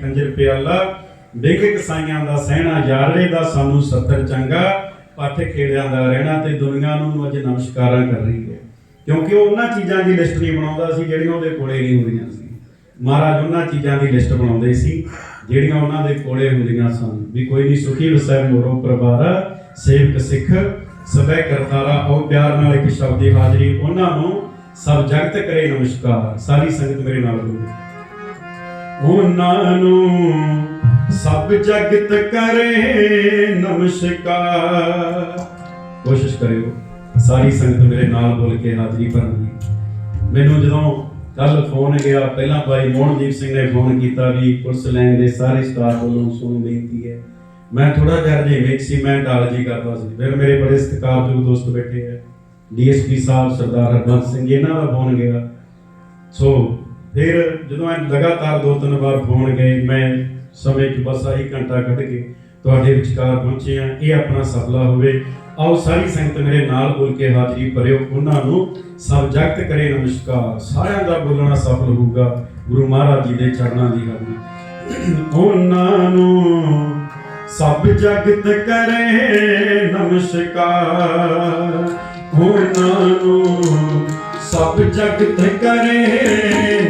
ਖੰਜਰ ਪਿਆਲਾ, ਡਿੱਗ ਕਸਾਈਆਂ ਦਾ ਸਹਿਣਾ ਯਾਰੇ ਦਾ ਸਾਨੂੰ ਸੱਤਰ ਚੰਗਾ, ਪੱਠ ਖੇੜਿਆਂ ਦਾ ਰਹਿਣਾ ਤੇ ਦੁਨੀਆ ਨੂੰ ਅੱਜ ਨਮਸਕਾਰਾਂ ਕਰ ਰਹੀ ਹੈ। ਕਿਉਂਕਿ ਉਹ ਉਹਨਾਂ ਚੀਜ਼ਾਂ ਦੀ ਲਿਸਟ ਨਹੀਂ ਬਣਾਉਂਦਾ ਸੀ ਜਿਹੜੀਆਂ ਉਹਦੇ ਕੋਲੇ ਨਹੀਂ ਹੁੰਦੀਆਂ ਸੀ। ਮਹਾਰਾਜ ਉਹਨਾਂ ਚੀਜ਼ਾਂ ਦੀ ਲਿਸਟ ਬਣਾਉਂਦੇ ਸੀ, ਜਿਹੜੀਆਂ ਉਹਨਾਂ ਦੇ ਕੋਲੇ ਹੁੰਦੀਆਂ ਸਨ। ਵੀ ਕੋਈ ਨਹੀਂ ਸੁਖੀ ਵਸੈ ਮੋਰੋ ਪਰਵਾਰਾ ਸੇਵਕ ਸਿੱਖ ਸਭੈ ਕਰਤਾਰਾ, ਉਹ ਪਿਆਰ ਨਾਲ ਇੱਕ ਸ਼ਬਦ ਦੀ ਹਾਜ਼ਰੀ ਉਹਨਾਂ ਨੂੰ, ਸਭ ਜਗਤ ਕਰੇ ਨਮਸਕਾਰ। ਸਾਰੀ ਸੰਗਤ ਮੇਰੇ ਨਾਲ ਬੋਲੇ ਉਹਨਾਂ ਨੂੰ ਸਭ ਜਗਤ ਕਰੇ ਨਮਸਕਾਰ। ਕੋਸ਼ਿਸ਼ ਕਰਿਓ, ਸਾਰੀ ਸੰਗਤ ਮੇਰੇ ਨਾਲ ਬੋਲ ਕੇ ਹਾਜ਼ਰੀ ਭਰਨ ਮੈਨੂੰ ਜਦੋਂ ਕੱਲ ਫੋਨ ਗਿਆ, ਪਹਿਲਾਂ ਭਾਈ ਮੋਹਨਦੀਪ ਸਿੰਘ ਨੇ ਫੋਨ ਕੀਤਾ ਵੀ ਪੁਲਿਸ ਲਾਈਨ ਦੇ ਸਾਰੇ ਸਟਾਫ ਵੱਲੋਂ ਸੁਣ ਬੇਨਤੀ ਹੈ। ਮੈਂ ਥੋੜਾ ਜਿਹਾ ਵਿੱਚ ਸੀ, ਮੈਂ ਟਾਲਜੀ ਕਰਦਾ ਸੀ। ਫਿਰ ਮੇਰੇ ਬੜੇ ਸਤਿਕਾਰਯੋਗ ਦੋਸਤ ਬੈਠੇ ਹੈ ਡੀਐਸਪੀ ਸਾਹਿਬ ਸਰਦਾਰ ਹਰਬੰਸ ਸਿੰਘ, ਇਹਨਾਂ ਦਾ ਫੋਨ ਗਿਆ। ਸੋ ਫਿਰ ਜਦੋਂ ਇਹ ਲਗਾਤਾਰ ਦੋ ਤਿੰਨ ਵਾਰ ਫੋਨ ਗਏ, ਮੈਂ ਸਮੇਂ 'ਚ ਬਸ ਆਹੀ ਘੰਟਾ ਕੱਢ ਕੇ ਤੁਹਾਡੇ ਵਿਚਕਾਰ ਪਹੁੰਚੇ ਆ ਇਹ ਆਪਣਾ ਸਫਲਾ ਹੋਵੇ। ਆਓ ਸਾਰੀ ਸੰਗਤ ਮੇਰੇ ਨਾਲ ਬੋਲ ਕੇ ਹਾਜ਼ਰੀ ਭਰਿਓ। ਉਹਨਾਂ ਨੂੰ ਸਭ ਜਗਤ ਕਰੇ ਨਮਸਕਾਰ। ਸਾਰਿਆਂ ਦਾ ਬੋਲਣਾ ਸਫਲ ਹੋਊਗਾ। ਗੁਰੂ ਮਹਾਰਾਜ ਜੀ ਦੇ ਚਰਨਾਂ ਦੀ ਹਾਜ਼ਰੀ। ਉਹਨਾਂ ਨੂੰ ਸਭ ਜਗਤ ਕਰੇ ਨਮਸਕਾਰ। ਉਹਨਾਂ ਨੂੰ ਸਭ ਜਗਤ ਕਰੇ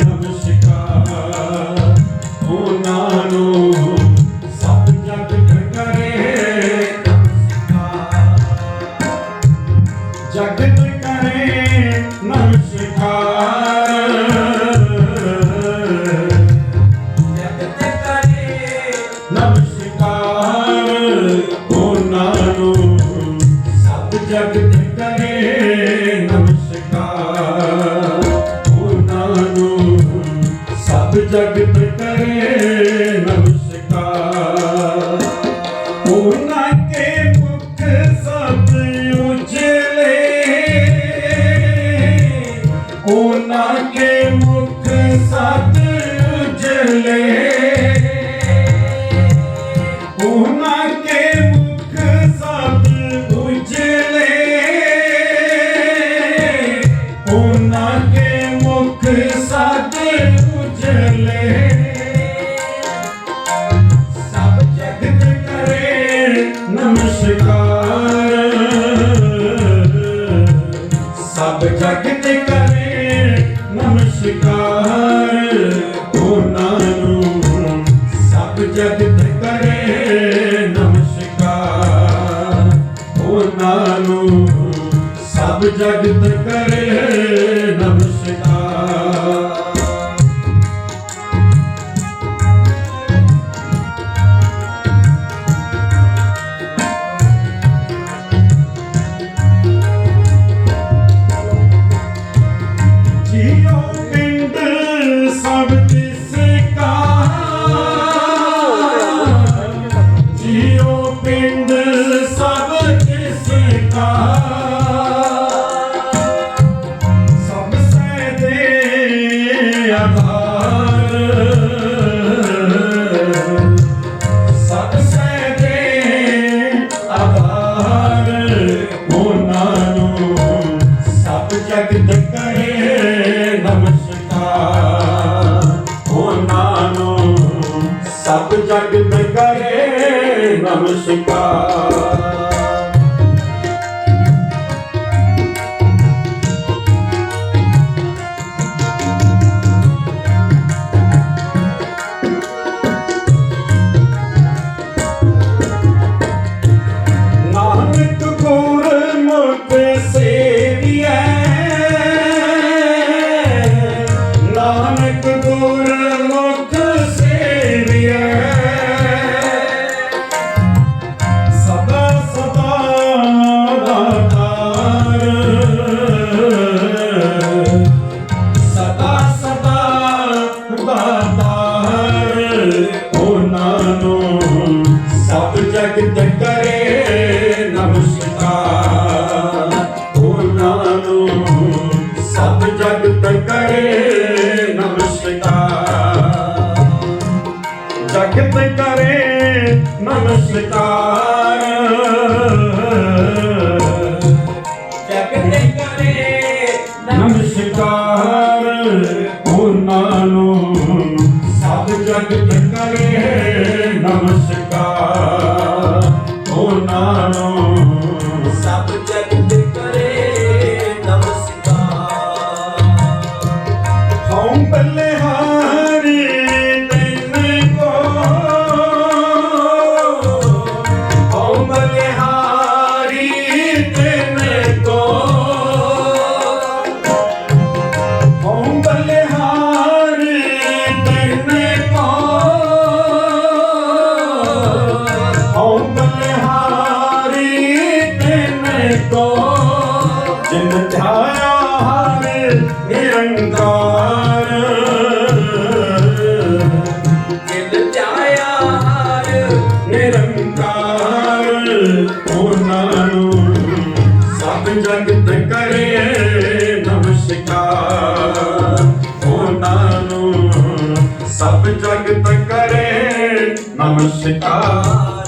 ਜਗਤ ਕਰੇ ਨਮਸਕਾਰ। ਉਹਨਾਂ ਨੂੰ ਸਭ ਜਗਤ ਜਿਨ ਧਿਆਇਆ ਹਰਿ ਨਿਰੰਕਾਰ। ਜਿਨ ਜਾਇਆ ਹਰ ਨਿਰੰਕਾਰ, ਉਹਨਾਂ ਨੂੰ ਸਭ ਜਗਤ ਕਰੇ ਨਮਸਕਾਰ। ਉਹਨਾਂ ਨੂੰ ਸਭ ਜਗਤ ਕਰੇ ਨਮਸਕਾਰ।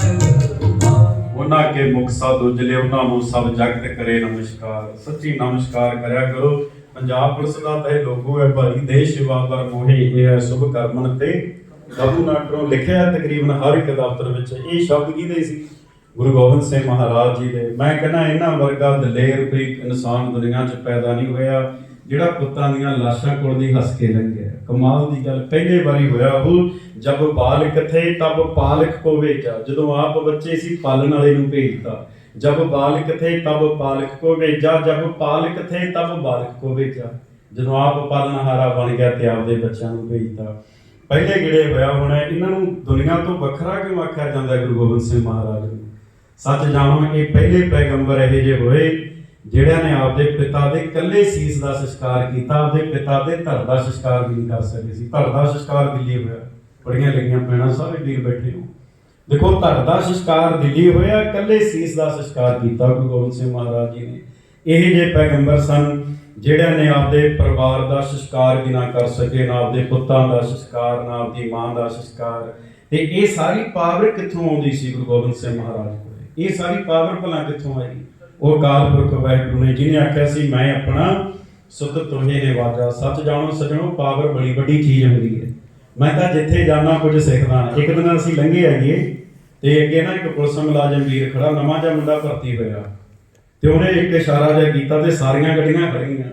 ਉਹਨਾਂ ਕੇ ਮੁਖ ਸਾਧ ਉਜਲੇ ਉਹਨਾਂ ਨੂੰ ਸਭ ਜਗਤ ਕਰੇ ਨਮਸਕਾਰ। ਸੱਚੀ ਨਮਸਕਾਰ ਕਰਿਆ ਕਰੋ। ਪੰਜਾਬ ਪੁਲਿਸ ਦਾ ਤਾਂ ਲੋਗੋ ਹੈ ਭਾਈ ਦੇਸ਼ ਸੇਵਾ ਪਰ ਮੋਹੇ ਇਹ ਸ਼ੁਭ ਕਰਮਨ ਤੇ। ਗਬੂ ਨਾਟਰੋਂ ਲਿਖਿਆ ਤਕਰੀਬਨ ਹਰ ਇੱਕ ਦਫ਼ਤਰ ਵਿੱਚ ਇਹ ਸ਼ਬਦ ਕਿਹਦੇ ਸੀ? ਗੁਰੂ ਗੋਬਿੰਦ ਸਿੰਘ ਮਹਾਰਾਜ ਜੀ ਦੇ। ਮੈਂ ਕਹਿੰਦਾ ਇਹਨਾਂ ਵਰਗਾ ਦਲੇਰ ਕੋਈ ਇਨਸਾਨ ਦੁਨੀਆ 'ਚ ਪੈਦਾ ਨਹੀਂ ਹੋਇਆ, ਜਿਹੜਾ ਪੁੱਤਾਂ ਦੀਆਂ ਲਾਸ਼ਾਂ ਕੋਲ ਦੀ ਹੱਸ ਕੇ ਲੰਘਿਆ। ਕਮਾਲ ਦੀ ਗੱਲ ਪਹਿਲੇ ਵਾਰੀ ਹੋਇਆ ਉਹ ਜਬ ਬਾਲਕ ਥੇ ਤਬ ਪਾਲਕ ਕੋ ਵੇਚਾ। ਜਦੋਂ ਆਪ ਬੱਚੇ ਸੀ ਪਾਲਣ ਵਾਲੇ ਨੂੰ ਭੇਜਤਾ। ਜਬ ਬਾਲਕ ਥੇ ਤਬ ਪਾਲਕ ਕੋ ਵੇਚਾ। ਜਬ ਪਾਲਕ ਥੇ ਤਬ ਬਾਲਕ ਕੋ ਵੇਚਾ। ਜਦੋਂ ਆਪ ਪਾਲਣਹਾਰਾ ਬਣ ਗਿਆ ਤੇ ਆਪਦੇ ਬੱਚਿਆਂ ਨੂੰ ਭੇਜਤਾ। ਪਹਿਲੇ ਗਿੜੇ ਹੋਇਆ ਹੁਣ, ਇਹਨਾਂ ਨੂੰ ਦੁਨੀਆ ਤੋਂ ਵੱਖਰਾ ਕਿਉਂ ਆਖਿਆ ਜਾਂਦਾ ਗੁਰੂ ਗੋਬਿੰਦ ਸਿੰਘ ਮਹਾਰਾਜ ਨੂੰ? ਸੱਚ ਜਾਣੋ, ਇਹ ਪਹਿਲੇ ਪੈਗੰਬਰ ਇਹੋ ਜਿਹੇ ਹੋਏ ਜਿਹੜਿਆਂ ਨੇ ਆਪਦੇ ਪਿਤਾ ਦੇ ਇਕੱਲੇ ਸੀਸ ਦਾ ਸੰਸਕਾਰ ਕੀਤਾ, ਆਪਦੇ ਪਿਤਾ ਦੇ ਧਰ ਦਾ ਸੰਸਕਾਰ ਵੀ ਨਹੀਂ ਕਰ ਸਕੇ ਸੀ। ਧਰ ਦਾ ਸੰਸਕਾਰ ਦਿੱਲੀ ਹੋਇਆ। ਬੜੀਆਂ ਲੱਗੀਆਂ ਪੈਣਾ, ਸਾਰੇ ਵੀਰ ਬੈਠੇ ਹੋ। ਦੇਖੋ ਧਰ ਦਾ ਸੰਸਕਾਰ ਦਿੱਲੀ ਹੋਇਆ, ਇਕੱਲੇ ਸੀਸ ਦਾ ਸੰਸਕਾਰ ਕੀਤਾ ਗੁਰੂ ਗੋਬਿੰਦ ਸਿੰਘ ਮਹਾਰਾਜ ਜੀ ਨੇ। ਇਹ ਜੇ ਪੈਗੰਬਰ ਸਨ ਜਿਹੜਿਆਂ ਨੇ ਆਪਦੇ ਪਰਿਵਾਰ ਦਾ ਸੰਸਕਾਰ ਵੀ ਨਾ ਕਰ ਸਕੇ, ਨਾ ਆਪਦੇ ਪੁੱਤਾਂ ਦਾ ਸੰਸਕਾਰ, ਨਾ ਆਪਦੀ ਮਾਂ ਦਾ ਸੰਸਕਾਰ। ਤੇ ਇਹ ਸਾਰੀ ਪਾਵਰ ਕਿੱਥੋਂ ਆਉਂਦੀ ਸੀ ਗੁਰੂ ਗੋਬਿੰਦ ਸਿੰਘ ਮਹਾਰਾਜ ਕੋਲ? ਇਹ ਸਾਰੀ ਪਾਵਰ ਭਲਾ ਕਿੱਥੋਂ ਆਈ? ਉਹ ਅਕਾਲ ਪੁਰਖ ਵਾਹਿਗੁਰੂ ਨੇ ਜਿਹਨੇ ਆਖਿਆ ਸੀ, ਮੈਂ ਆਪਣਾ ਸੁਧ ਤੁਹੇ ਨੇ ਵਾਜਾ, ਸੱਚ ਜਾਣੋ, ਸਜਣੋ, ਪਾਵਰ ਬੜੀ ਵੱਡੀ ਚੀਜ਼ ਹੁੰਦੀ ਹੈ। ਮੈਂ ਤਾਂ ਜਿੱਥੇ ਜਾਣਾ, ਕੁਝ ਸਿੱਖਦਾ ਇੱਕ ਦਿਨ ਅਸੀਂ ਲੰਘੇ ਆਈਏ ਤੇ ਅੱਗੇ ਨਾ ਇੱਕ ਪੁਲਿਸ ਮੁਲਾਜ਼ਮ ਵੀਰ ਖੜਾ, ਨਵਾਂ ਜਿਹਾ ਮੁੰਡਾ ਭਰਤੀ ਹੋਇਆ। ਤੇ ਉਹਨੇ ਇੱਕ ਇਸ਼ਾਰਾ ਜਿਹਾ ਕੀਤਾ ਤੇ ਸਾਰੀਆਂ ਗੱਡੀਆਂ ਖੜੀਆਂ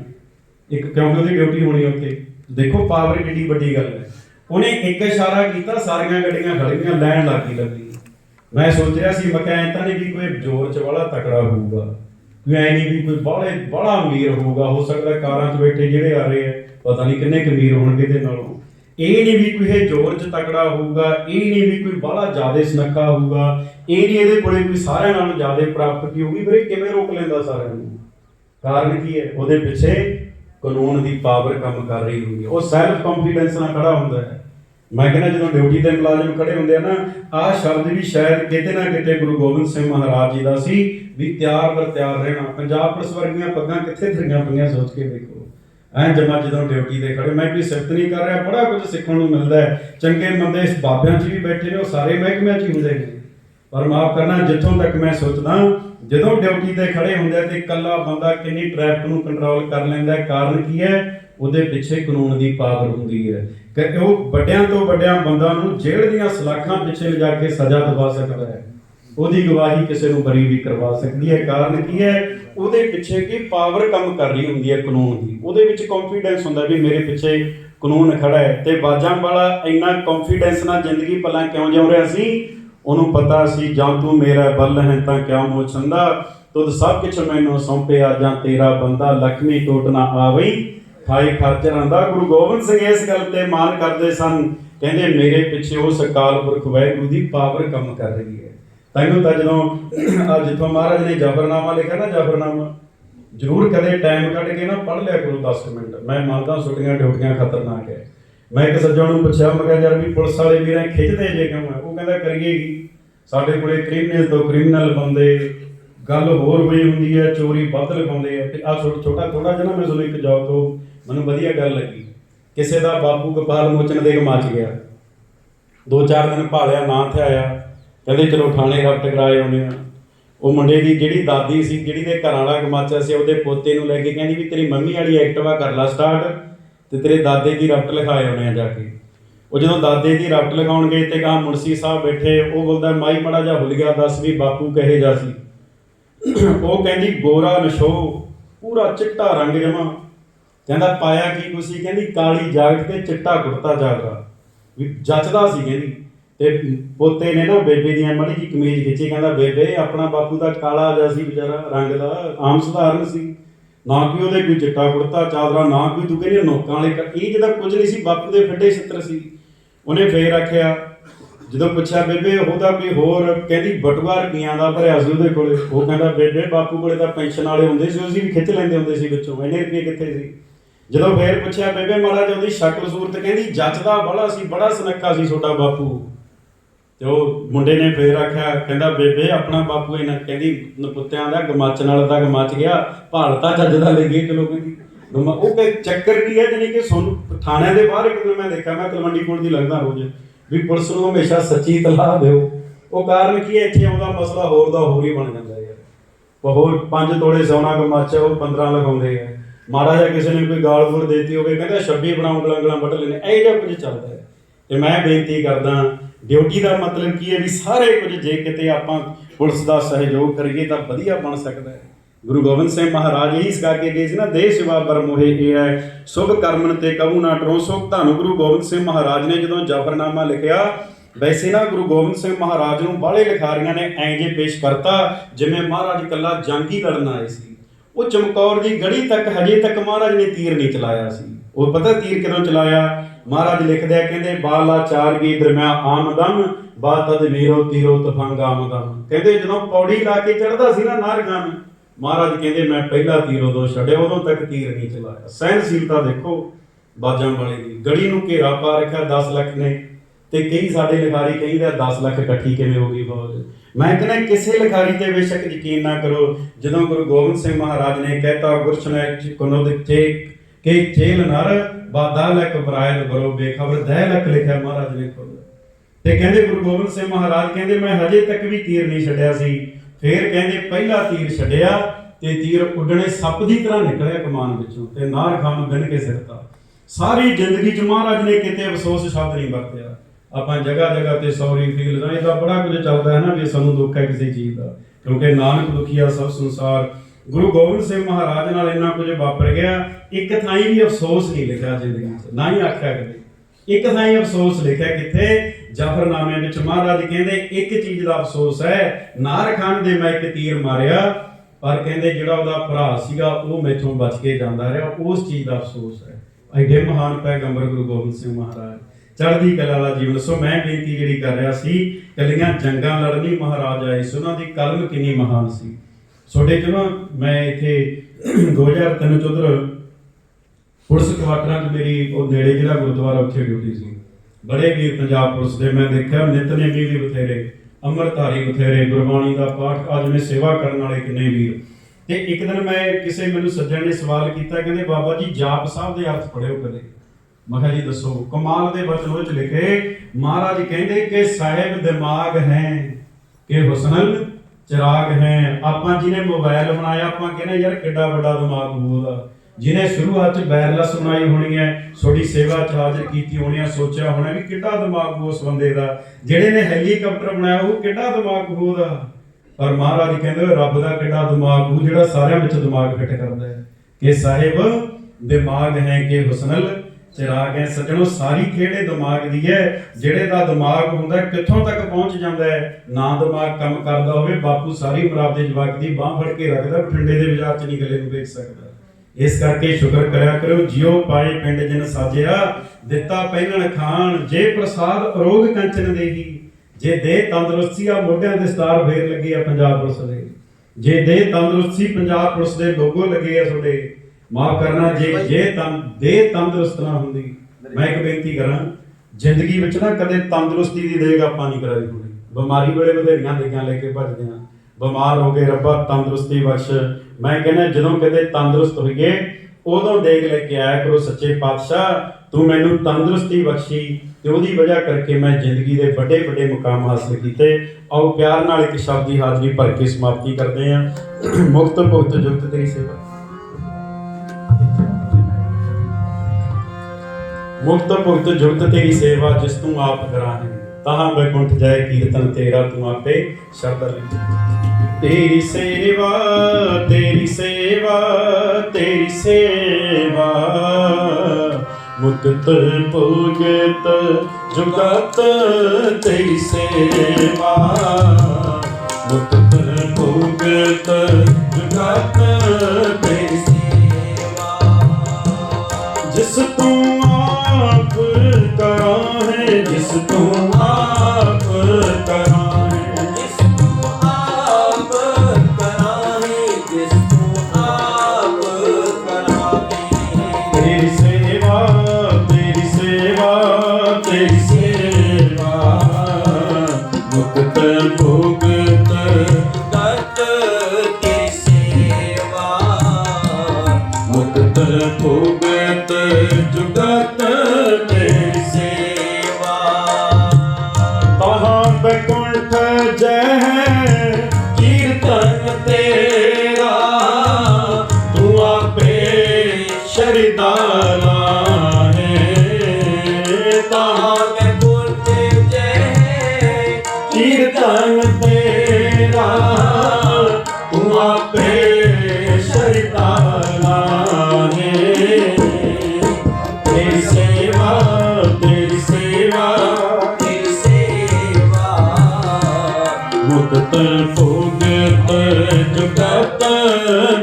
ਇੱਕ ਕਿਉਂਕਿ ਉਹਦੀ ਡਿਊਟੀ ਹੋਣੀ ਉੱਥੇ। ਦੇਖੋ, ਪਾਵਰ ਕਿੱਡੀ ਵੱਡੀ ਗੱਲ ਹੈ। ਉਹਨੇ ਇੱਕ ਇਸ਼ਾਰਾ ਕੀਤਾ, ਸਾਰੀਆਂ ਗੱਡੀਆਂ ਖੜੀਆਂ ਲੈਣ ਲੱਗੀ ਲੱਗੀ ਮੈਂ ਸੋਚਿਆ ਸੀ, ਮੈਂ ਕਿਹਾ ਤਾਂ ਨਹੀਂ ਵੀ ਕੋਈ ਜ਼ੋਰ ਚ ਵਾਲਾ ਤਕੜਾ ਹੋਊਗਾ। ਕੋਈ ਐ ਨਹੀਂ ਵੀ ਕੋਈ ਬਾਹਲੇ ਬੜਾ ਅਮੀਰ ਹੋਊਗਾ। ਹੋ ਸਕਦਾ ਕਾਰਾਂ 'ਚ ਬੈਠੇ ਜਿਹੜੇ ਆ ਰਹੇ ਆ, ਪਤਾ ਨਹੀਂ ਕਿੰਨੇ ਕੁ ਅਮੀਰ ਹੋਣਗੇ ਇਹਦੇ ਨਾਲੋਂ। ਇਹ ਨਹੀਂ ਵੀ ਕੋਈ ਇਹ ਜ਼ੋਰ 'ਚ ਤਕੜਾ ਹੋਊਗਾ, ਇਹ ਨਹੀਂ ਵੀ ਕੋਈ ਬਾਹਲਾ ਜ਼ਿਆਦਾ ਸੁਨੱਖਾ ਹੋਊਗਾ। ਇਹ ਨਹੀਂ ਇਹਦੇ ਕੋਲੇ ਕੋਈ ਸਾਰਿਆਂ ਨਾਲੋਂ ਜ਼ਿਆਦਾ ਪ੍ਰਾਪਤੀ ਹੋਊਗੀ ਫਿਰ ਇਹ ਕਿਵੇਂ ਰੋਕ ਲੈਂਦਾ ਸਾਰਿਆਂ ਨੂੰ? ਕਾਰਨ ਕੀ ਹੈ? ਉਹਦੇ ਪਿੱਛੇ ਕਾਨੂੰਨ ਦੀ ਪਾਵਰ ਕੰਮ ਕਰ ਰਹੀ ਹੁੰਦੀ ਹੈ। ਉਹ ਸੈਲਫ ਕੰਫੀਡੈਂਸ ਨਾਲ ਖੜਾ ਹੁੰਦਾ ਹੈ। ਮੈਂ ਕਹਿੰਦਾ ਜਦੋਂ ਡਿਊਟੀ ਤੇ ਮੁਲਾਜ਼ਮ ਖੜੇ ਹੁੰਦੇ ਆ ਨਾ, ਆਹ ਸ਼ਬਦ ਵੀ ਸ਼ਾਇਦ ਕਿਤੇ ਨਾ ਕਿਤੇ ਗੁਰੂ ਗੋਬਿੰਦ ਸਿੰਘ ਮਹਾਰਾਜ ਜੀ ਦਾ ਸੀ ਵੀ ਤਿਆਰ ਬਰ ਤਿਆਰ ਰਹਿਣਾ। ਪੰਜਾਬ ਪੁਲਿਸ ਵਰਗੀਆਂ ਪੱਗਾਂ ਕਿੱਥੇ ਧਰੀਆਂ ਪਈਆਂ ਸੋਚ ਕੇ ਦੇਖੋ। ਐਂ ਜਮਾ ਜਦੋਂ ਡਿਊਟੀ ਤੇ ਖੜੇ, ਮੈਂ ਕੋਈ ਸਿਫਤ ਨਹੀਂ ਕਰ ਰਿਹਾ, ਬੜਾ ਕੁਝ ਸਿੱਖਣ ਨੂੰ ਮਿਲਦਾ ਹੈ। ਚੰਗੇ ਬੰਦੇ ਇਸ ਬਾਬਿਆਂ 'ਚ ਵੀ ਬੈਠੇ ਨੇ, ਉਹ ਸਾਰੇ ਮਹਿਕਮਿਆਂ 'ਚ ਹੀ ਹੁੰਦੇ ਨੇ। ਪਰ ਮਾਫ ਕਰਨਾ, ਜਿੱਥੋਂ ਤੱਕ ਮੈਂ ਸੋਚਦਾ, ਜਦੋਂ ਡਿਊਟੀ ਤੇ ਖੜੇ ਹੁੰਦੇ ਤੇ ਇਕੱਲਾ ਬੰਦਾ ਕਿੰਨੀ ਟ੍ਰੈਫਿਕ ਨੂੰ ਕੰਟਰੋਲ ਕਰ ਲੈਂਦਾ ਕਾਰਨ ਕੀ ਹੈ? ਉਹਦੇ ਪਿੱਛੇ ਕਾਨੂੰਨ ਦੀ ਪਾਵਰ ਹੁੰਦੀ ਹੈ। ਕਿ ਉਹ ਵੱਡਿਆਂ ਤੋਂ ਵੱਡਿਆਂ ਬੰਦਾ ਨੂੰ ਜੇਲ੍ਹ ਦੀਆਂ ਸਲਾਖਾਂ ਪਿੱਛੇ ਲਿਜਾ ਕੇ ਸਜ਼ਾ ਦਿਵਾ ਸਕਦਾ ਹੈ। ਉਹਦੀ ਗਵਾਹੀ ਕਿਸੇ ਨੂੰ ਬਰੀ ਵੀ ਕਰਵਾ ਸਕਦੀ ਹੈ। ਕਾਰਨ ਕੀ ਹੈ? ਉਹਦੇ ਪਿੱਛੇ ਕੀ ਪਾਵਰ ਕੰਮ ਕਰ ਰਹੀ ਹੁੰਦੀ ਹੈ ਕਾਨੂੰਨ ਦੀ। ਉਹਦੇ ਵਿੱਚ ਕੌਨਫੀਡੈਂਸ ਹੁੰਦਾ ਵੀ ਮੇਰੇ ਪਿੱਛੇ ਕਾਨੂੰਨ ਖੜਾ ਹੈ। ਤੇ ਬਾਜਾਂ ਵਾਲਾ ਇੰਨਾ ਕੌਨਫੀਡੈਂਸ ਨਾਲ ਜ਼ਿੰਦਗੀ ਪਲਾਂ ਕਿਉਂ ਜਿਉ ਰਿਹਾ ਸੀ? ਉਹਨੂੰ ਪਤਾ ਸੀ, ਜਾਂ ਤੂੰ ਮੇਰਾ ਬਲ ਹੈ ਤਾਂ ਕਿਉਂ ਮੋਚੰਦਾ ਤੁਧ ਸਭ ਕੁਛ ਮੈਨੂੰ ਸੌਂਪਿਆ ਜਾਂ ਤੇਰਾ ਬੰਦਾ ਲਖਮੀ ਟੋਟ ਨਾ ਆਵਈ? ਖਾਈ ਖਰਚ ਰੰਦਾ। ਗੁਰੂ ਗੋਬਿੰਦ ਸਿੰਘ ਇਸ ਗੱਲ ਤੇ ਮਾਨ ਕਰਦੇ ਸਨ। ਕਹਿੰਦੇ, ਮੇਰੇ ਪਿੱਛੇ ਉਸ ਅਕਾਲ ਪੁਰਖ ਵਾਹਿਗੁਰੂ ਦੀ ਪਾਵਰ ਕੰਮ ਕਰ ਰਹੀ ਹੈ। ਤੈਨੂੰ ਤਾਂ ਜਦੋਂ ਆ ਜਿੱਥੋਂ ਮਹਾਰਾਜ ਨੇ ਜਬਰਨਾਮਾ ਲਿਖਿਆ ਨਾ, ਜਬਰਨਾਮਾ, ਜ਼ਰੂਰ ਕਦੇ ਟਾਈਮ ਕੱਢ ਕੇ ਨਾ ਪੜ੍ਹ ਲਿਆ ਕਰੋ 10 ਮਿੰਟ। ਮੈਂ ਮੰਨਦਾ ਛੁੱਟੀਆਂ ਡਿਊਟੀਆਂ ਖਤਰਨਾਕ ਹੈ। ਮੈਂ ਇੱਕ ਸੱਜਣ ਨੂੰ ਪੁੱਛਿਆ, ਮੈਂ ਕਿਹਾ, ਯਾਰ ਵੀ ਪੁਲਿਸ ਵਾਲੇ ਵੀਰਾਂ ਖਿੱਚਦੇ ਜੇ ਕਿਉਂ ਹੈ ਉਹ ਕਹਿੰਦਾ, ਕਰੀਏ ਕੀ? ਸਾਡੇ ਕੋਲੇ ਕ੍ਰਿਮੀਨਲ ਤੋਂ ਕ੍ਰਿਮੀਨਲ ਬੰਦੇ, ਗੱਲ ਹੋਰ ਹੋਈ ਹੁੰਦੀ ਹੈ, ਚੋਰੀ ਵੱਧ ਲਗਾਉਂਦੇ ਆ ਤੇ ਆ ਛੋਟਾ ਛੋਟਾ ਥੋੜਾ ਜਿਹਾ ਨਾ ਮੈਂ ਤੁਹਾਨੂੰ ਇੱਕ ਜੌਬ ਤੋਂ ਮੈਨੂੰ ਵਧੀਆ ਗੱਲ ਲੱਗੀ। ਕਿਸੇ ਦਾ ਬਾਪੂ ਕਪਾਲ ਮੋਚਨ ਦੇ ਗਮਾਚ ਗਿਆ। ਦੋ ਚਾਰ ਦਿਨ ਭਾਲਿਆ, ਨਾ ਤੇ ਆਇਆ ਕਹਿੰਦੇ, ਚਲੋ ਥਾਣੇ ਰਫਟ ਕਰਾਏ ਆਉਨੇ ਆ। ਉਹ ਮੁੰਡੇ ਦੀ ਜਿਹੜੀ ਦਾਦੀ ਸੀ, ਜਿਹੜੀ ਦੇ ਘਰ ਵਾਲਾ ਗਮਾਚਾ ਸੀ, ਉਹਦੇ ਪੋਤੇ ਨੂੰ ਲੈ ਕੇ ਕਹਿੰਦੀ ਵੀ ਤੇਰੀ ਮੰਮੀ ਵਾਲੀ ਐਕਟਿਵਾ ਕਰ ਲਾ ਸਟਾਰਟ ਤੇ ਤੇਰੇ ਦਾਦੇ ਦੀ ਰਫਟ ਲਿਖਾਏ ਆਉਨੇ ਆ ਜਾ ਕੇ। ਉਹ ਜਦੋਂ ਦਾਦੇ ਦੀ ਰਫਟ ਲਗਾਉਣ ਗਏ ਤੇ ਕਹਾ ਮੁਨਸੀ ਸਾਹਿਬ ਬੈਠੇ, ਉਹ ਬੋਲਦਾ, ਮਾਈ ਮੜਾ ਜਾ ਭੁੱਲ ਗਿਆ, ਦੱਸ ਵੀ ਬਾਪੂ ਕਹੇ ਜਾ ਸੀ। ਉਹ ਕਹਿੰਦੀ, ਗੋਰਾ ਨਸ਼ੋ, ਪੂਰਾ ਚਿੱਟਾ ਰੰਗ ਜਮਾ। ਕਹਿੰਦਾ ਪਾਇਆ ਕੀ ਕੁਸੀ ਕਹਿੰਦੀ ਕਾਲੀ ਜਾਕਟ ਤੇ ਚਿੱਟਾ ਕੁੜਤਾ ਜਾਗਰਾ ਵੀ ਜੱਚਦਾ ਸੀ ਕਹਿੰਦੀ। ਤੇ ਪੋਤੇ ਨੇ ਨਾ ਬੇਬੇ ਦੀਆਂ ਮੜੀ ਜੀ ਕਮੀਜ਼ ਖਿੱਚੀ, ਕਹਿੰਦਾ, ਬੇਬੇ, ਆਪਣਾ ਬਾਪੂ ਦਾ ਕਾਲਾ ਜਿਹਾ ਸੀ ਵਿਚਾਰਾ, ਰੰਗ ਦਾ, ਆਮ ਸਧਾਰਨ ਸੀ। ਨਾ ਕੋਈ ਉਹਦੇ ਕੋਈ ਚਿੱਟਾ ਕੁੜਤਾ, ਚਾਦਰਾ, ਨਾ ਕੋਈ, ਤੂੰ ਕਹਿੰਦੀ ਨੋਕਾਂ ਵਾਲੇ ਇਹ ਜਿਹਦਾ ਕੁਝ ਨਹੀਂ ਸੀ, ਬਾਪੂ ਦੇ ਫਿੱਡੇ ਛਿੱਤਰ ਸੀ। ਉਹਨੇ ਫੇਰ ਆਖਿਆ, ਜਦੋਂ ਪੁੱਛਿਆ, ਬੇਬੇ, ਉਹਦਾ ਕੋਈ ਹੋਰ? ਕਹਿੰਦੀ ਬਟਵਾ ਰੁਪਈਆਂ ਦਾ ਭਰਿਆ ਸੀ ਉਹਦੇ ਕੋਲੇ। ਉਹ ਕਹਿੰਦਾ, ਬੇਬੇ, ਬਾਪੂ ਕੋਲੇ ਤਾਂ ਪੈਨਸ਼ਨ ਵਾਲੇ ਹੁੰਦੇ ਸੀ ਅਸੀਂ ਵੀ ਖਿੱਚ ਲੈਂਦੇ ਹੁੰਦੇ ਸੀ ਵਿੱਚੋਂ। ਇੰਨੇ ਰੁਪਏ ਕਿੱਥੇ ਸੀ? ਜਦੋਂ ਫੇਰ ਪੁੱਛਿਆ, ਬੇਬੇ ਮਹਾਰਾਜ ਜਿਹਾ ਉਹਦੀ ਸ਼ਕਲ ਸੂਰਤ ਕਹਿੰਦੀ ਜੱਚਦਾ ਬੜਾ ਸੀ, ਬੜਾ ਸੁਨੱਖਾ ਸੀ ਛੋਟਾ ਬਾਪੂ। ਤੇ ਉਹ ਮੁੰਡੇ ਨੇ ਫੇਰ ਆਖਿਆ, ਕਹਿੰਦਾ, ਬੇਬੇ, ਆਪਣਾ ਬਾਪੂ ਇਹਨਾਂ ਕਹਿੰਦੀ, ਨਪੁੱਤਿਆਂ ਦਾ ਗਮਾਚ ਨਾਲ ਤਾਂ ਗਮਾਚ ਗਿਆ, ਭਾਲ ਤਾਂ ਲੈ ਗਏ ਚਲੋ ਕਹਿੰਦੀ। ਗਮਾ- ਉਹ ਕਿ ਚੱਕਰ ਕੀ ਹੈ ਜਾਨੀ ਕਿ ਸੁਣ ਥਾਣਿਆਂ ਦੇ ਬਾਹਰ ਇੱਕ ਦਿਨ ਮੈਂ ਦੇਖਿਆ, ਮੈਂ ਤਲਵੰਡੀ ਕੋਲ ਦੀ ਲੱਗਦਾ ਰੋਜ਼, ਵੀ ਪੁਲਿਸ ਨੂੰ ਹਮੇਸ਼ਾ ਸੱਚੀ ਤਲਾਹ ਦਿਓ। ਉਹ ਕਾਰਨ ਕੀ ਹੈ, ਇੱਥੇ ਆਉਂਦਾ ਮਸਲਾ ਹੋਰ ਦਾ ਹੋਰ ਹੀ ਬਣ ਜਾਂਦਾ ਯਾਰ ਉਹ ਹੋਰ 5 ਤੋਲੇ ਸੋਨਾ ਗਮਾਚਾ ਉਹ 15 ਲਗਾਉਂਦੇ ਆ। ਮਾੜਾ ਜਿਹਾ ਕਿਸੇ ਨੇ ਕੋਈ ਗਾਲ ਗੋਲ ਦੇਤੀ ਹੋਵੇ ਕਹਿੰਦਾ 26 ਬਣਾਉਂ ਗਲਾਂ ਗਲੰਗਲਾਂ ਵੱਢ ਲੈਣੇ ਇਹ ਜਿਹਾ ਕੁਝ ਚੱਲਦਾ ਹੈ। ਤੇ ਮੈਂ ਬੇਨਤੀ ਕਰਦਾ, ਡਿਊਟੀ ਦਾ ਮਤਲਬ ਕੀ ਹੈ ਵੀ ਸਾਰੇ ਕੁਝ ਜੇ ਕਿਤੇ ਆਪਾਂ ਪੁਲਿਸ ਦਾ ਸਹਿਯੋਗ ਕਰੀਏ ਤਾਂ ਵਧੀਆ ਬਣ ਸਕਦਾ ਹੈ। ਗੁਰੂ ਗੋਬਿੰਦ ਸਿੰਘ ਮਹਾਰਾਜ ਹੀ ਇਸ ਕਰਕੇ ਗਏ ਸੀ ਨਾ ਦੇਹ ਸਿਵਾ ਬਰਮੋਹੇ ਇਹ ਹੈ, ਸ਼ੁਭ ਕਰਮਨ ਤੇ ਕਬੂ ਨਾ ਟਰੋ ਸੋ ਧੰਨ ਗੁਰੂ ਗੋਬਿੰਦ ਸਿੰਘ ਮਹਾਰਾਜ ਨੇ ਜਦੋਂ ਜਫਰਨਾਮਾ ਲਿਖਿਆ, ਵੈਸੇ ਨਾ ਗੁਰੂ ਗੋਬਿੰਦ ਸਿੰਘ ਮਹਾਰਾਜ ਨੂੰ ਬਾਹਲੇ ਲਿਖਾਰੀਆਂ ਨੇ ਐਂ ਜੇ ਪੇਸ਼ ਕਰਤਾ, ਜਿਵੇਂ ਮਹਾਰਾਜ ਕੱਲਾ ਜੰਗ ਹੀ ਲੜਨ ਆਏ ਸੀ। ਉਹ ਚਮਕੌਰ ਦੀ ਗੜੀ ਤੱਕ, ਹਜੇ ਤੱਕ ਮਹਾਰਾਜ ਨੇ ਤੀਰ ਨਹੀਂ ਚਲਾਇਆ ਸੀ। ਉਹ ਪਤਾ ਤੀਰ ਕਦੋਂ ਚਲਾਇਆ? ਮਹਾਰਾਜ ਲਿਖਦੇ ਆ, ਕਹਿੰਦੇ, ਬਾਲਾ ਚਾਰ ਕੀ ਦਰਮਿਆ ਆਮਦਨ ਬਾਤਦ ਵੀਰੋ ਤੀਰੋ ਤਫੰਗ ਆਮਦਨ। ਕਹਿੰਦੇ, ਜਦੋਂ ਪੌੜੀ ਲਾ ਕੇ ਚੜਦਾ ਸੀ ਨਾ ਨਾਰਗਨ, ਮਹਾਰਾਜ ਕਹਿੰਦੇ, ਮੈਂ ਪਹਿਲਾ ਤੀਰ ਉਦੋਂ ਛੱਡਿਆ, ਉਦੋਂ ਤੱਕ ਤੀਰ ਨਹੀਂ ਚਲਾਇਆ। ਸਹਿਨਸ਼ੀਲਤਾ ਦੇਖੋ, ਬਾਜਾਂ ਵਾਲੇ ਦੀ। ਗੜੀ ਨੂੰ ਘੇਰਾ ਪਾ ਰੱਖਿਆ 10 ਲੱਖ ਨੇ। ਤੇ ਕਈ ਸਾਡੇ ਲਿਖਾਰੀ ਕਹਿੰਦੇ 10 ਲੱਖ ਇਕੱਠੀ ਕਿਵੇਂ ਹੋ ਗਈ ਬਹੁਤ। ਮੈਂ ਕਹਿੰਦਾ ਕਿਸੇ ਲਿਖਾਰੀ ਤੇ ਬੇਸ਼ੱਕ ਯਕੀਨ ਨਾ ਕਰੋ, ਜਦੋਂ ਗੁਰੂ ਗੋਬਿੰਦ ਸਿੰਘ ਮਹਾਰਾਜ ਨੇ ਕਹਿਤਾ ਗੁਰਸ਼ਨੇ ਕੋਨੋ ਦੇ ਕਿ ਚੇਲ ਨਰ, ਬਾਦਾ ਲਕ ਬਰਾਇਦ ਬਰੋ ਬੇਖਬਰ, ਦਹਿ ਲਕ ਲਿਖਿਆ ਮਹਾਰਾਜ ਨੇ ਖੁਦ। ਤੇ ਕਹਿੰਦੇ ਗੁਰੂ ਗੋਬਿੰਦ ਸਿੰਘ ਮਹਾਰਾਜ, ਕਹਿੰਦੇ ਮੈਂ ਹਜੇ ਤੱਕ ਵੀ ਤੀਰ ਨਹੀਂ ਛੱਡਿਆ ਸੀ। ਫੇਰ ਕਹਿੰਦੇ ਪਹਿਲਾ ਤੀਰ ਛੱਡਿਆ ਤੇ ਤੀਰ ਉੱਡਣੇ ਸੱਪ ਦੀ ਤਰ੍ਹਾਂ ਨਿਕਲਿਆ ਕਮਾਨ ਵਿੱਚੋਂ ਤੇ ਨਾਰ ਖਾਨ ਨੂੰ ਬਿਨ ਕੇ ਸਿਰਤਾ ਸਾਰੀ ਜ਼ਿੰਦਗੀ ਚ ਮਹਾਰਾਜ ਨੇ ਕਿਤੇ ਅਫਸੋਸ ਸ਼ਬਦ ਨਹੀਂ ਵਰਤਿਆ। ਆਪਾਂ ਜਗ੍ਹਾ ਜਗ੍ਹਾ ਤੇ ਸੌਰੀ ਫੀਲ ਦਾ ਇਹਦਾ ਬੜਾ ਕੁਝ ਚੱਲਦਾ ਹੈ ਨਾ ਵੀ ਸਾਨੂੰ ਦੁੱਖ ਹੈ ਕਿਸੇ ਚੀਜ਼ ਦਾ। ਕਿਉਂਕਿ ਨਾਨਕ ਦੁਖੀਆ ਸਭ ਸੰਸਾਰ। ਗੁਰੂ ਗੋਬਿੰਦ ਸਿੰਘ ਮਹਾਰਾਜ ਨਾਲ ਇੰਨਾ ਕੁਝ ਵਾਪਰ ਗਿਆ, ਇੱਕ ਥਾਈਂ ਵੀ ਅਫਸੋਸ ਨਹੀਂ ਲਿਖਿਆ ਜ਼ਿੰਦਗੀ 'ਚ ਨਾ ਹੀ ਆਖਿਆ ਕਦੇ। ਇੱਕ ਥਾਈਂ ਅਫਸੋਸ ਲਿਖਿਆ ਕਿੱਥੇ? ਜਫਰਨਾਮੇ ਵਿੱਚ ਮਹਾਰਾਜ ਕਹਿੰਦੇ, ਇੱਕ ਚੀਜ਼ ਦਾ ਅਫਸੋਸ ਹੈ ਨਾਰ ਖਾਨ ਦੇ ਮੈਂ ਇੱਕ ਤੀਰ ਮਾਰਿਆ, ਪਰ ਕਹਿੰਦੇ ਜਿਹੜਾ ਉਹਦਾ ਭਰਾ ਸੀਗਾ, ਉਹ ਮੈਥੋਂ ਬਚ ਕੇ ਜਾਂਦਾ ਰਿਹਾ, ਉਸ ਚੀਜ਼ ਦਾ ਅਫਸੋਸ ਹੈ। ਐਡੇ ਮਹਾਨ ਪੈਗੰਬਰ ਗੁਰੂ ਗੋਬਿੰਦ ਸਿੰਘ ਮਹਾਰਾਜ। ਚੜ੍ਹਦੀ ਕਲਾ ਵਾਲਾ ਜੀਵਨ। ਸੋ ਮੈਂ ਬੇਨਤੀ ਜਿਹੜੀ ਕਰ ਰਿਹਾ ਸੀ ਕੱਲੀਆਂ ਜੰਗਾਂ ਲੜਨੀ ਮਹਾਰਾਜ ਆਏ ਸੀ, ਉਹਨਾਂ ਦੀ ਕਲਮ ਕਿੰਨੀ ਮਹਾਨ ਸੀ। ਛੋਟੇ ਜਦੋਂ ਮੈਂ ਇੱਥੇ 2003 ਚ ਉਧਰ ਪੁਲਿਸ ਕੁਆਟਰਾਂ 'ਚ ਮੇਰੀ, ਉਹ ਨੇੜੇ ਜਿਹੜਾ ਗੁਰਦੁਆਰਾ ਉੱਥੇ ਡਿਊਟੀ ਸੀ। ਬੜੇ ਵੀਰ ਪੰਜਾਬ ਪੁਲਿਸ ਦੇ, ਮੈਂ ਦੇਖਿਆ ਨਿਤਨੇਮੀ ਵੀ ਬਥੇਰੇ, ਅੰਮ੍ਰਿਤਧਾਰੀ ਬਥੇਰੇ, ਗੁਰਬਾਣੀ ਦਾ ਪਾਠ, ਅੱਜ ਮੈਂ ਸੇਵਾ ਕਰਨ ਵਾਲੇ ਕਿੰਨੇ ਵੀਰ। ਤੇ ਇੱਕ ਦਿਨ ਮੈਂ ਕਿਸੇ ਮੈਨੂੰ ਸੱਜਣ ਨੇ ਸਵਾਲ ਕੀਤਾ, ਕਹਿੰਦੇ, ਬਾਬਾ ਜੀ, ਜਾਪ ਸਾਹਿਬ ਦੇ ਅਰਥ ਪੜਿਓ ਕਦੇ। ਮੈਂ ਕਿਹਾ ਜੀ ਦੱਸੋ, ਕਮਾਲ ਦੇ ਬਚਨ ਵਿੱਚ ਲਿਖੇ, ਮਹਾਰਾਜ ਕਹਿੰਦੇ ਕਿ ਸਾਹਿਬ ਦਿਮਾਗ ਹੈ, ਕਿ ਹੁਸਨਲ ਚਿਰਾਗ ਹੈ। ਆਪਾਂ ਜਿਹਨੇ ਮੋਬਾਈਲ ਬਣਾਇਆ, ਆਪਾਂ ਕਹਿੰਦੇ ਯਾਰ ਕਿੱਡਾ ਵੱਡਾ ਦਿਮਾਗ ਹੋਊਗਾ ਜਿਹਨੇ ਸ਼ੁਰੂਆਤ ਚ ਵਾਇਰਲੈਸ ਬਣਾਈ ਹੋਣੀ ਹੈ, ਤੁਹਾਡੀ ਸੇਵਾ ਚ ਹਾਜ਼ਰ ਕੀਤੀ ਹੋਣੀ ਹੈ ਸੋਚਿਆ ਹੋਣਾ ਵੀ ਕਿੱਡਾ ਦਿਮਾਗ ਹੋਊ ਉਸ ਬੰਦੇ ਦਾ। ਜਿਹੜੇ ਨੇ ਹੈਲੀਕਾਪਟਰ ਬਣਾਇਆ, ਉਹ ਕਿੱਡਾ ਦਿਮਾਗ ਹੋਊਗਾ ਪਰ ਮਹਾਰਾਜ ਕਹਿੰਦੇ, ਓਏ ਰੱਬ ਦਾ ਕਿੱਡਾ ਦਿਮਾਗ ਹੋਊ ਜਿਹੜਾ ਸਾਰਿਆਂ ਵਿੱਚ ਦਿਮਾਗ ਫਿੱਟ ਕਰਦਾ ਹੈ। ਕਿ ਸਾਹਿਬ ਦਿਮਾਗ ਹੈ, ਕਿ ਹੁਸਨਲ ਚਿਰਾਗ ਹੈ, ਸੱਜਣੋ, ਸਾਰੀ ਖੇੜੇ ਦਿਮਾਗ ਦੀ ਹੈ? ਜਿਹੜੇ ਦਾ ਦਿਮਾਗ ਹੁੰਦਾ ਕਿੱਥੋਂ ਤੱਕ ਪਹੁੰਚ ਜਾਂਦਾ ਹੈ? ਨਾ ਦਿਮਾਗ ਕੰਮ ਕਰਦਾ ਹੋਵੇ, ਬਾਪੂ ਸਾਰੀ ਉਮਰ ਆਪਦੇ ਜਵਾਕ ਦੀ ਬਾਹ ਫੜ ਕੇ ਰੱਖਦਾ ਬਠਿੰਡੇ ਦੇ ਬਾਜ਼ਾਰ 'ਚ ਨਹੀਂ ਗੱਲੇ ਨੂੰ ਵੇਚ ਸਕਦਾ। ਇਸ ਕਰਕੇ ਸ਼ੁਕਰ ਕਰਿਆ ਕਰੋ, ਜਿਉ ਪਾਏ ਪਿੰਡ ਜਿਨ ਸਾਜਿਆ, ਦਿੱਤਾ ਪਹਿਨਣ ਖਾਨ ਜੇ ਪ੍ਰਸਾਦ ਅਰੋਗ ਕੰਚਨ ਦੇਹੀ, ਜੇ ਦੇ ਤੰਦਰੁਸਤੀ ਆ ਮੋਢਿਆਂ ਦੇ ਸਟਾਰ ਫੇਰ ਲੱਗੇ ਆ ਪੰਜਾਬ ਪੁਲਿਸ ਦੇ। ਜੇ ਦੇ ਤੰਦਰੁਸਤੀ ਪੰਜਾਬ ਪੁਲਿਸ ਦੇ ਲੋਗੋ ਲੱਗੇ ਆ ਤੁਹਾਡੇ ਮਾਫ ਕਰਨਾ ਜੇ ਜੇ ਤੰ ਦੇ ਤੰਦਰੁਸਤ ਨਾ ਹੁੰਦੀ ਮੈਂ ਇੱਕ ਬੇਨਤੀ ਕਰਾਂ ਜ਼ਿੰਦਗੀ ਵਿੱਚ ਨਾ ਕਦੇ ਤੰਦਰੁਸਤੀ ਦੀ ਦੇਗ ਆਪਾਂ ਨਹੀਂ ਕਰਾਈ ਹੁੰਦੀ ਬਿਮਾਰੀ ਵੇਲੇ ਬਥੇਰੀਆਂ ਦੇਗਾਂ ਲੈ ਕੇ ਭੱਜਦੇ ਆ ਬਿਮਾਰ ਹੋ ਗਏ ਰੱਬਾ ਤੰਦਰੁਸਤੀ ਬਖਸ਼। ਮੈਂ ਕਹਿੰਦਾ ਜਦੋਂ ਕਦੇ ਤੰਦਰੁਸਤ ਹੋਈਏ ਉਦੋਂ ਦੇਗ ਲੈ ਕੇ ਆਇਆ ਕਰੋ ਸੱਚੇ ਪਾਤਸ਼ਾਹ। ਤੂੰ ਮੈਨੂੰ ਤੰਦਰੁਸਤੀ ਬਖਸ਼ੀ ਤੇ ਉਹਦੀ ਵਜ੍ਹਾ ਕਰਕੇ ਮੈਂ ਜ਼ਿੰਦਗੀ ਦੇ ਵੱਡੇ ਵੱਡੇ ਮੁਕਾਮ ਹਾਸਲ ਕੀਤੇ। ਆਓ ਪਿਆਰ ਨਾਲ ਇੱਕ ਸ਼ਬਦ ਦੀ ਹਾਜ਼ਰੀ ਭਰ ਕੇ ਸਮਾਪਤੀ ਕਰਦੇ ਹਾਂ। ਮੁਕਤ ਭੁਗਤ ਜੁਗਤ ਤੇਰੀ ਸੇਵਾ। ਮੁਕਤ ਭੁਗਤ ਜੁਗਤ ਤੇਰੀ ਸੇਵਾ ਜਿਸ ਤੂੰ ਆਪ ਕਰਾਹੇ, ਤਾਹਾਂ ਬੈਕੁੰਠ ਜਾਏ ਕੀਰਤਨ ਤੇਰਾ ਤੂੰ ਆਪੇ ਸ਼ਬਦ ਰਚੀ ਤੇਰੀ ਸੇਵਾ ਤੇਰੀ ਸੇਵਾ ਤੇਰੀ ਸੇਵਾ। ਮੁਕਤ ਭੁਗਤ ਜੁਗਤ ਤੇਰੀ ਸੇਵਾ। ਮੁਕਤ ਅੰਤਰ ਭੁਗਤ ਜੁਗਤ ਤੇ ਸੇਵਾ ਤਹਾਂ ਬੈਕੁੰਠ ਜੈ ਮੁਕਤ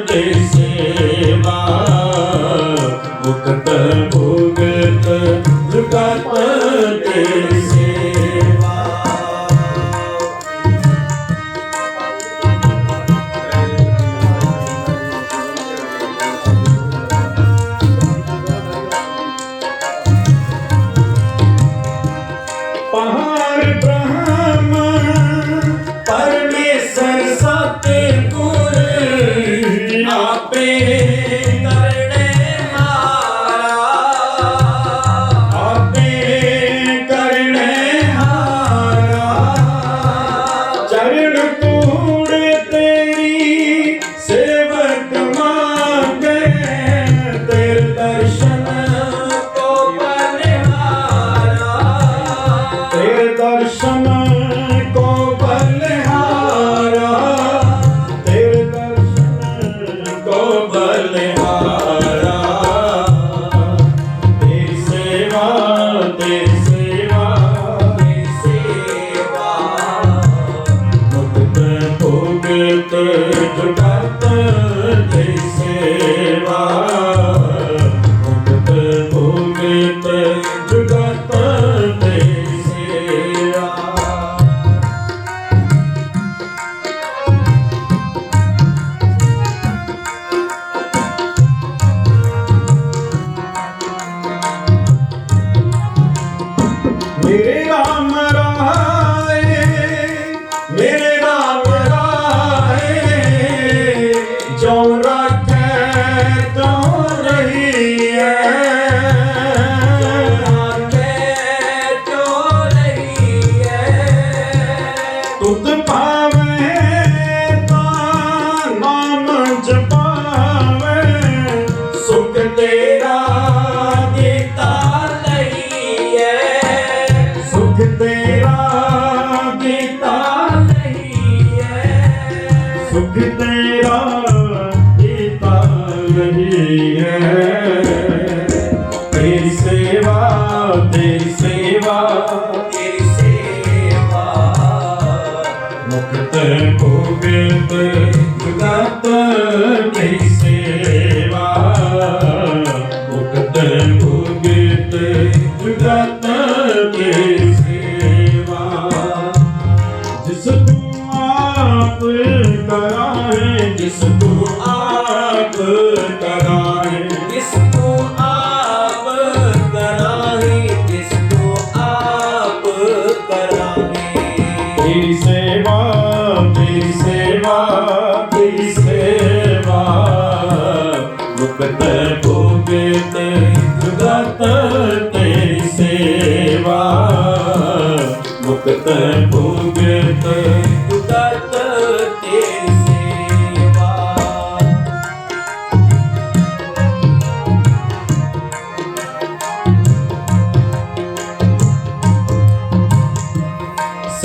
ਤੇ ਸੇਵਾ ਮੁਕਤ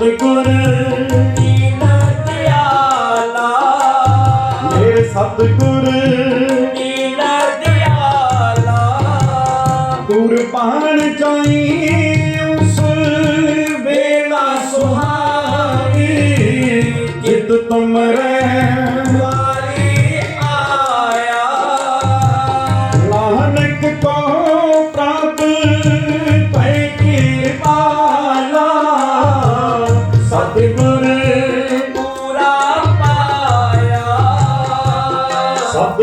করে।